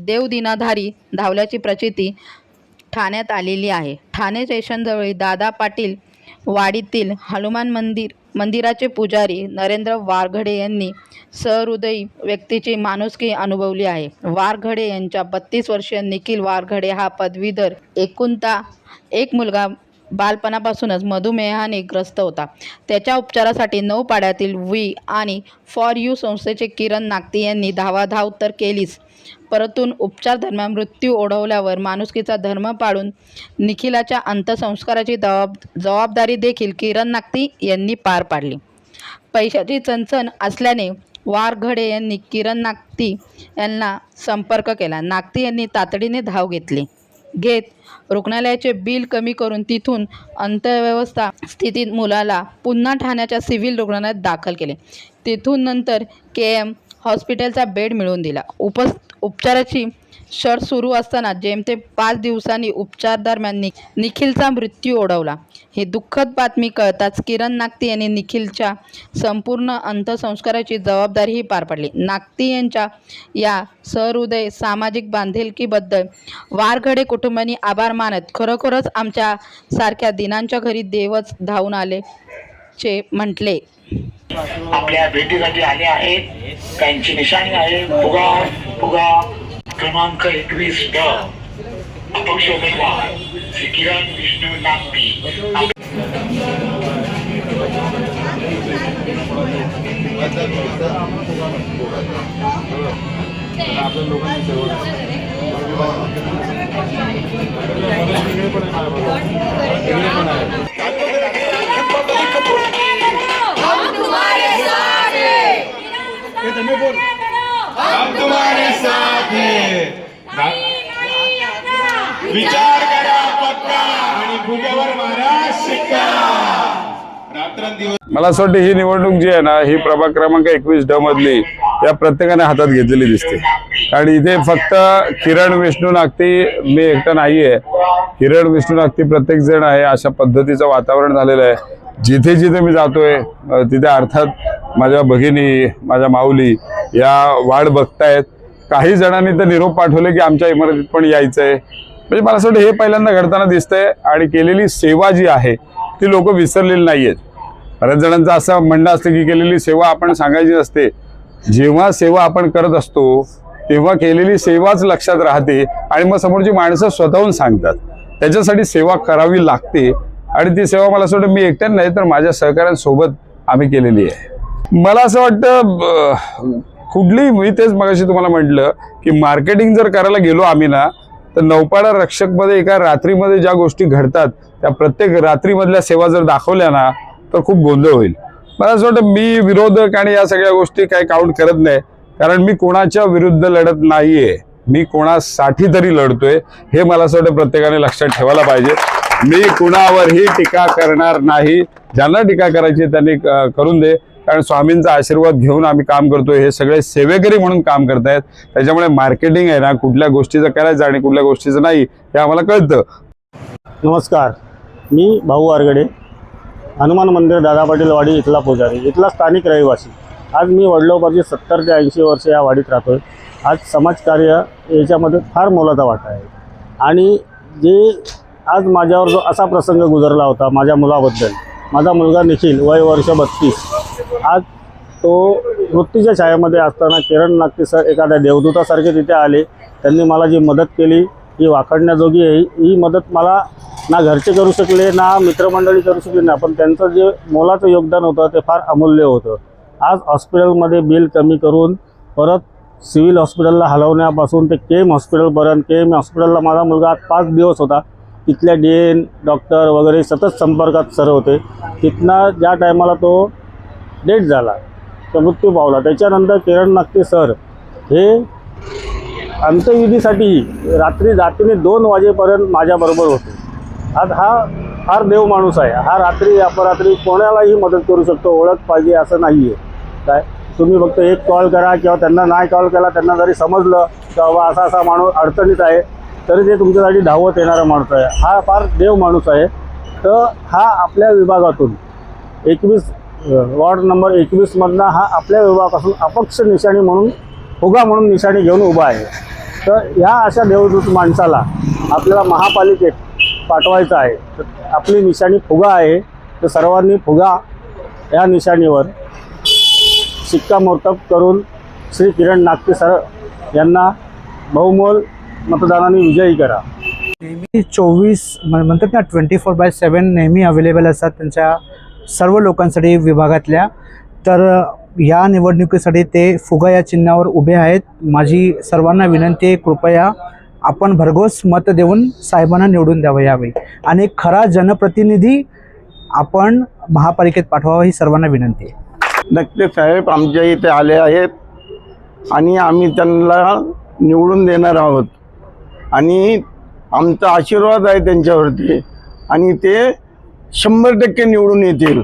देवदिनाधारी धावल्याची प्रचिती ठाण्यात आलेली आहे. ठाणे स्टेशनजवळील दादा पाटील वाडीतील हनुमान मंदिर मंदिराचे पुजारी नरेंद्र वारघडे यांनी सहृदयी व्यक्तीची माणुसकी अनुभवली आहे. वारघडे यांच्या बत्तीस वर्षीय निखिल वारघडे हा पदवीधर एकुणता एक मुलगा बालपणापासूनच मधुमेहाने ग्रस्त होता. त्याच्या उपचारासाठी नऊ पाड्यातील वी आणि फॉर यू संस्थेचे किरण नागती यांनी धावाधाव तर केलीच. परतून उपचार दरम्यान मृत्यू ओढवल्यावर माणुसकीचा धर्म पाळून निखिलाच्या अंत्यसंस्काराची जबाब जबाबदारी देखील किरण नागती यांनी पार पाडली. पैशाची चणचण असल्याने वारघडे यांनी किरण नागती यांना संपर्क केला. नागती यांनी तातडीने धाव घेतली. घेत रुग्णालयाचे बिल कमी करून तिथून अंत्यव्यवस्था स्थितीत मुलाला पुन्हा ठाण्याच्या सिव्हिल रुग्णालयात दाखल केले. तिथून नंतर के एम हॉस्पिटलचा बेड मिळवून दिला. उपस उपचाराची शर सुरू असताना जेमतेम पाच दिवसांनी उपचार दरम्यान नि निखिलचा मृत्यू ओढवला. ही दुःखद बातमी कळताच किरण नागती यांनी निखिलच्या संपूर्ण अंत्यसंस्काराची जबाबदारीही पार पाडली. नागती यांच्या या सहृदय सामाजिक बांधिलकीबद्दल वारघडे कुटुंबांनी आभार मानत खरोखरच आमच्या सारख्या दिनांच्या घरी देवच धावून आले चे म्हटले. आपल्या भेटीसाठी आले आहेत. त्यांची निशाणी आहे. फुगा फुगा क्रमांक एकवीस ड अपक्ष उमेदवार श्री किरण विष्णू नागती हैं विचार करा पक्का. आणि मारा शिक्का. रात्रंदिवस मला असं वाटतं ही निवडणूक जी आहे ना ही प्रभाग क्रमांक एकवीस ड मधली या प्रत्येकाने हातात घेतलेली दिसते. आणि इथे फक्त किरण विष्णू नागती मी एकटा नाहीये. किरण विष्णू नागती प्रत्येक जण आहे अशा पद्धतीचं वातावरण झालेलं आहे. जिथे जिथे मी जातोय तिथे अर्थात माझ्या भगिनी माझ्या माऊली या वाढ बघतायत. काही जणांनी तर निरोप पाठवले की आमच्या इमारतीत पण यायचंय. म्हणजे मला असं वाटतं हे पहिल्यांदा घडताना दिसतंय आणि केलेली सेवा जी आहे ती लोक विसरलेली नाही आहेत बऱ्याच जणांचं असं म्हणणं असतं की केलेली सेवा आपण सांगायची नसते. जेव्हा सेवा आपण करत असतो तेव्हा केलेली सेवाच लक्षात राहते आणि मग समोरची माणसं स्वतःहून सांगतात. त्याच्यासाठी सेवा करावी लागते आणि ती सेवा मला असं वाटतं मी एकट्यानं नाही तर माझ्या सहकाऱ्यांसोबत आम्ही केलेली आहे. मला असं वाटतं कुठलीही मी तेच मगाशी तुम्हाला म्हटलं की मार्केटिंग जर करायला गेलो आम्ही ना तर नौपाडा रक्षकमध्ये एका रात्रीमध्ये ज्या गोष्टी घडतात त्या प्रत्येक रात्रीमधल्या सेवा जर दाखवल्या ना तर खूप गोंधळ होईल. मला असं वाटतं मी विरोधक आणि या सगळ्या गोष्टी काही काउंट करत नाही कारण मी कोणाच्या विरुद्ध लढत नाहीये. मी कोणासाठी तरी लढतोय हे मला असं वाटतं प्रत्येकाने लक्षात ठेवायला पाहिजे. मी कुणावरही टीका करणार नाही. ज्यांना टीका करायची आहे त्यांनी करून दे. कारण स्वामींचा आशीर्वाद घेऊन आम्ही काम करतो हे सगळे सेवेकरी म्हणून काम करतायत. त्याच्यामुळे मार्केटिंग आहे ना कुठल्या गोष्टीचं करायचं आणि कुठल्या गोष्टीचं नाही हे आम्हाला कळतं. नमस्कार मी भाऊ आरगडे हनुमान मंदिर दादा पाटील वाडी इथला पुजारी इथला स्थानिक रहिवासी. आज मी वडिलोपाची सत्तर ते ऐंशी वर्ष या वाडीत राहतो आहे आज समाजकार्य याच्यामध्ये फार मोलाचा वाटा आहे. आणि जे आज माझ्यावर जो असा प्रसंग गुजरला होता माझ्या मुलाबद्दल माझा मुलगा निखिल वय वर्ष बत्तीस. आज तो वृत्तीच्या छायामध्ये असताना किरण नागते सर एखाद्या देवदूतासारखे तिथे आले. त्यांनी मला जी मदत केली ही वाखडण्याजोगी आहे. ही मदत मला ना घरचे करू शकले ना मित्रमंडळी करू शकले ना पण त्यांचं जे मोलाचं योगदान होतं ते फार अमूल्य होतं. आज हॉस्पिटलमध्ये बिल कमी करून परत सिव्हिल हॉस्पिटलला हलवण्यापासून ते के एम हॉस्पिटलपर्यंत के एम हॉस्पिटलला माझा मुलगा आज पाच दिवस होता. तिथल्या डी एन डॉक्टर वगैरे सतत संपर्कात सर होते. तिथनं ज्या टायमाला तो डेट झाला. तर मृत्यू पावला. त्याच्यानंतर किरण नागते सर हे अंत्यविधीसाठी रात्री रात्रीने दोन वाजेपर्यंत माझ्याबरोबर होते. आज हा फार देव माणूस आहे. हा रात्री अपरात्री कोणालाही मदत करू शकतो. ओळख पाहिजे असं नाही आहे काय? तुम्ही फक्त एक कॉल करा किंवा त्यांना नाही कॉल केला त्यांना जरी समजलं की बाबा असा असा माणूस अडचणीत आहे तरी ते तुमच्यासाठी धावत येणारा माणूस आहे. हा फार देव माणूस आहे. तर हा आपल्या विभागातून एकवीस वॉर्ड नंबर एकवीसमधनं हा आपल्या विभागापासून अपक्ष निशाणी म्हणून फुगा म्हणून निशाणी घेऊन उभा आहे. तर ह्या अशा देवदूत माणसाला आपल्याला महापालिकेत पाठवायचं आहे. तर आपली निशाणी फुगा आहे. तर सर्वांनी फुगा या निशाणीवर शिक्कामोर्तब करून श्री किरण नागटे सर यांना बहुमोल मतदानाने विजयी करा. नेहमी चोवीस म्हणतात ना ट्वेंटी फोर बाय सेवन नेहमी अवेलेबल असतात त्यांच्या सर्व लोकांसाठी विभागातल्या. तर या निवडणुकीसाठी ते फुगा या चिन्हावर उभे आहेत. माझी सर्वांना विनंती आहे कृपया आपण भरघोस मत देऊन साहेबांना निवडून द्यावं यावेळी. आणि खरा जनप्रतिनिधी आपण महापालिकेत पाठवावा ही सर्वांना विनंती आहे. नक्की साहेब आमच्या इथे आले आहेत आणि आम्ही त्यांना निवडून देणार आहोत. आणि आमचा आशीर्वाद आहे त्यांच्यावरती. आणि ते शंभर टक्के निवडून येतील.